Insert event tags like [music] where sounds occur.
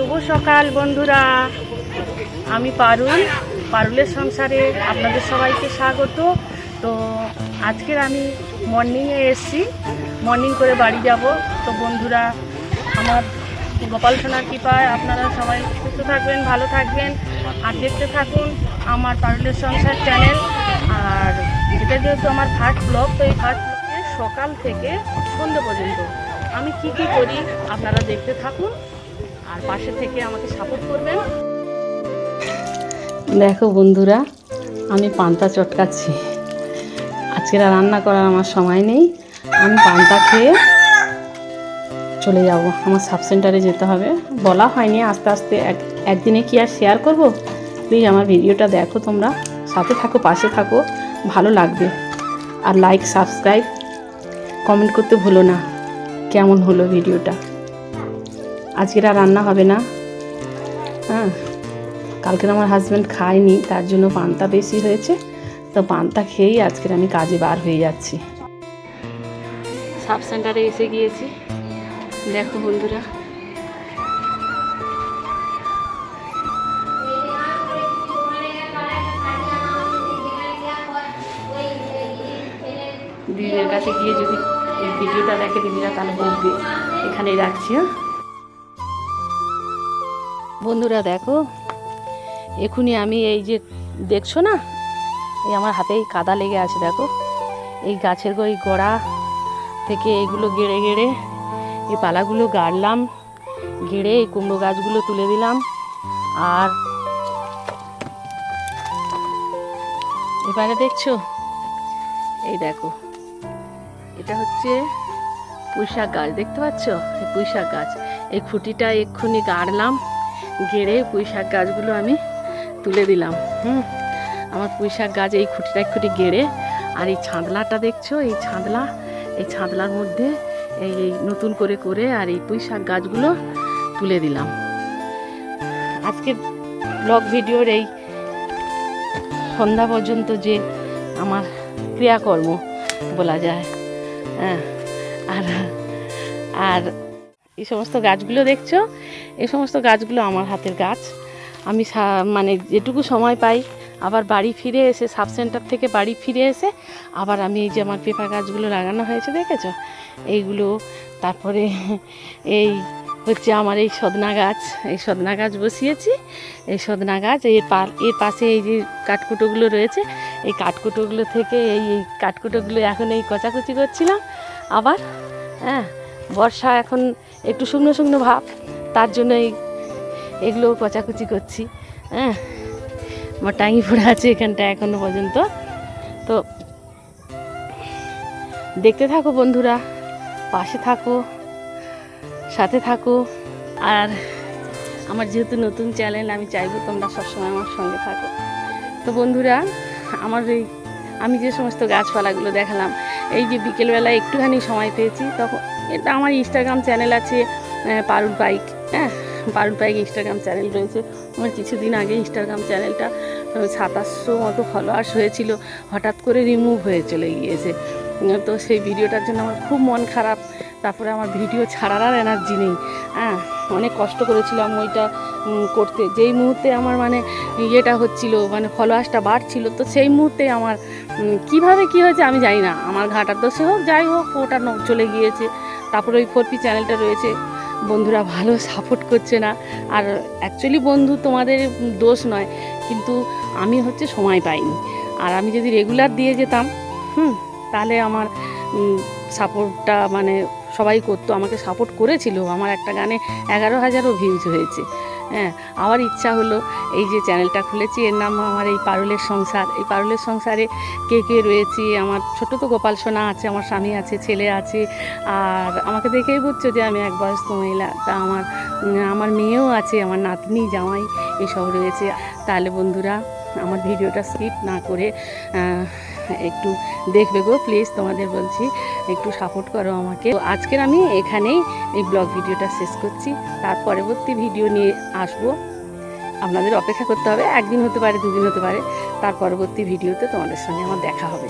শুভ সকাল বন্ধুরা। আমি পারুল, পারুলের সংসারে আপনাদের সবাইকে স্বাগত। তো আজকের আমি মর্নিংয়ে এসছি। মর্নিং করে বাড়ি যাব। তো বন্ধুরা, আমার গোপাল সোনার কৃপায় আপনারা সবাই সুস্থ থাকবেন, ভালো থাকবেন আর দেখতে থাকুন আমার পারুলের সংসার চ্যানেল আর এটা যেহেতু আমার ফার্স্ট ব্লগ তো এই ফার্স্ট ব্লগে সকাল থেকে সন্ধ্যে পর্যন্ত আমি কি কি করি আপনারা দেখতে থাকুন। আর পাশে থেকে আমাকে সাপোর্ট করবেন। দেখো বন্ধুরা, আমি পান্তা চটকাচ্ছি। আজকের রান্না করার আমার সময় নেই। আমি পান্তা খেয়ে চলে যাব। আমার সাব সেন্টারে যেতে হবে। বলা হয়নি, আস্তে আস্তে এক, একদিনে কি আর শেয়ার করব? প্লিজ আমার ভিডিওটা দেখো তোমরা। সাথে থাকো, পাশে থাকো। ভালো লাগবে। আর লাইক সাবস্ক্রাইব কমেন্ট করতে ভুলো না। কেমন হলো ভিডিওটা? আজকের আর রান্না হবে না। হ্যাঁ কালকে আমার হাজব্যান্ড খায়নি, তার জন্য পান্তা বেশি হয়েছে। তো পান্তা খেয়েই আজকের আমি কাজে বার হয়ে যাচ্ছি। সাব সেন্টারে এসে গিয়েছি। দেখো বন্ধুরা। দিদিদের কাছে গিয়ে যদি এই ভিডিওটা দেখে দিদিরা, তাহলে বলবে এখানেই রাখছি হ্যাঁ। বন্ধুরা দেখো এখনই আমি এই যে দেখছ না, এই আমার হাতেই কাদা লেগে আছে দেখো, এই গাছের ওই গোড়া থেকে এইগুলো গেড়ে গেড়ে এই পালাগুলো গাড়লাম, গেড়ে এই কুমড়ো গাছগুলো তুলে দিলাম, আর এবারে দেখছ, এই দেখো, এটা হচ্ছে পুঁইশাক গাছ, দেখতে পাচ্ছ? এই পুঁইশাক গাছ, এই খুঁটিটা এক্ষুনি গাড়লাম গেড়ে পুঁই শাক গাছগুলো আমি তুলে দিলাম, হুম। আমার পুঁই শাক গাছ এই খুঁটিটা এক খুঁটি গেড়ে, আর এই ছাদলাটা দেখছ? এই ছাদলা, এই ছাদলার মধ্যে এই নতুন করে করে আর এই পুঁই শাক গাছগুলো তুলে দিলাম। আজকে ব্লগ ভিডিওর এই সন্ধ্যা পর্যন্ত যে আমার ক্রিয়াকর্ম বলা যায় হ্যাঁ। আর আর এই সমস্ত গাছগুলো দেখছ? এই সমস্ত গাছগুলো আমার হাতের গাছ। আমি মানে যেটুকু সময় পাই, আবার বাড়ি ফিরে এসে, সাব সেন্টার থেকে বাড়ি ফিরে এসে, আবার আমি এই যে আমার পেঁপা গাছগুলো লাগানো হয়েছে, দেখেছ? এইগুলো, তারপরে [laughs] এই হচ্ছে আমার এই সদনা গাছ। এই সদনা গাছ বসিয়েছি। এই সদনা গাছ, এর পা, এর পাশে এই যে কাঠকুটোগুলো রয়েছে, এই কাঠকুটোগুলো থেকে এই এই কাঠকুটোগুলো এখন এই কচাকুচি করছিলাম। আবার হ্যাঁ বর্ষা এখন একটু শুকনো শুকনো ভাব। তার এই এগুলো কচাকুচি করছি হ্যাঁ? আমার টাঙি পড়ে আছে এখানটা এখনও পর্যন্ত। তো দেখতে থাকো বন্ধুরা, পাশে থাকো, সাথে থাকো। আর আমার যেহেতু নতুন চ্যানেল, আমি চাইব তোমরা সবসময় আমার সঙ্গে থাকো। তো বন্ধুরা, আমার এই আমি যে সমস্ত গাছপালাগুলো দেখালাম, এই যে বিকেলবেলা একটুখানি সময় পেয়েছি, তখন এটা আমার ইনস্টাগ্রাম চ্যানেল আছে পারুল বাইক। হ্যাঁ বাইক ইনস্টাগ্রাম চ্যানেল রয়েছে। আমার কিছুদিন আগে ইনস্টাগ্রাম চ্যানেলটা সাতাশশো মতো ফলোয়ার্স হয়েছিল। হঠাৎ করে রিমুভ হয়ে চলে গিয়েছে। তো সেই ভিডিওটার জন্য আমার খুব মন খারাপ। তারপরে আমার ভিডিও ছাড়ার আর এনার্জি নেই। হ্যাঁ অনেক কষ্ট করেছিলাম ওইটা করতে। যেই মুহূর্তে আমার মানে ইয়েটা হচ্ছিল মানে ফলোয়ার্সটা বাড়ছিল, তো সেই মুহূর্তে আমার কীভাবে কি হয়েছে আমি জানি না। আমার ঘাটার দোষে হোক, যাই হোক, ওটা চলে গিয়েছে। তারপরে ওই ফোরপি চ্যানেলটা রয়েছে। বন্ধুরা ভালো সাপোর্ট করছে না। আর অ্যাকচুয়ালি বন্ধু তোমাদের দোষ নয়, কিন্তু আমি হচ্ছে সময় পাইনি। আর আমি যদি রেগুলার দিয়ে যেতাম, হুম, তাহলে আমার সাপোর্টটা মানে সবাই করতো, আমাকে সাপোর্ট করেছিল। আমার একটা গানে এগারো হাজারও ভিউজ হয়েছে। হ্যাঁ আমার ইচ্ছা হলো এই যে চ্যানেলটা খুলেছি, এর নাম আমার এই পারুলের সংসার। এই পারুলের সংসারে কে কে রয়েছে? আমার ছোট তো গোপাল সোনা আছে, আমার স্বামী আছে, ছেলে আছে। আর আমাকে দেখেই বুঝছ যে আমি এক বয়স্ক মহিলা। তা আমার আমার মেয়েও আছে, আমার নাতনি, জামাই, এসব রয়েছে। তাহলে বন্ধুরা আমার ভিডিওটা স্কিপ না করে একটু দেখবে গো প্লিজ তোমাদের বলছি, একটু সাপোর্ট করো আমাকে। আজকের আমি এখানেই এই ব্লগ ভিডিওটা শেষ করছি। তার পরবর্তী ভিডিও নিয়ে আসব। আপনাদের অপেক্ষা করতে হবে, একদিন হতে পারে, দুদিন হতে পারে, তার পরবর্তী ভিডিওতে তোমাদের সঙ্গে আমার দেখা হবে।